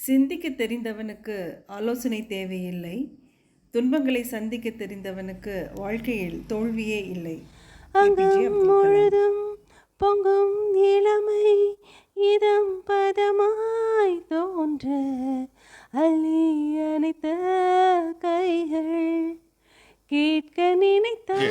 சிந்திக்க தெரிந்தவனுக்கு ஆலோசனை தேவையில்லை துன்பங்களை சந்திக்க தெரிந்தவனுக்கு வாழ்க்கையில் தோல்வியே இல்லை அங்கம். முழுதும் பொங்கும் இளமை இதம் பதமாய் தோன்ற அள்ளி அணைத்த கைகள் கேட்க நினைத்தால்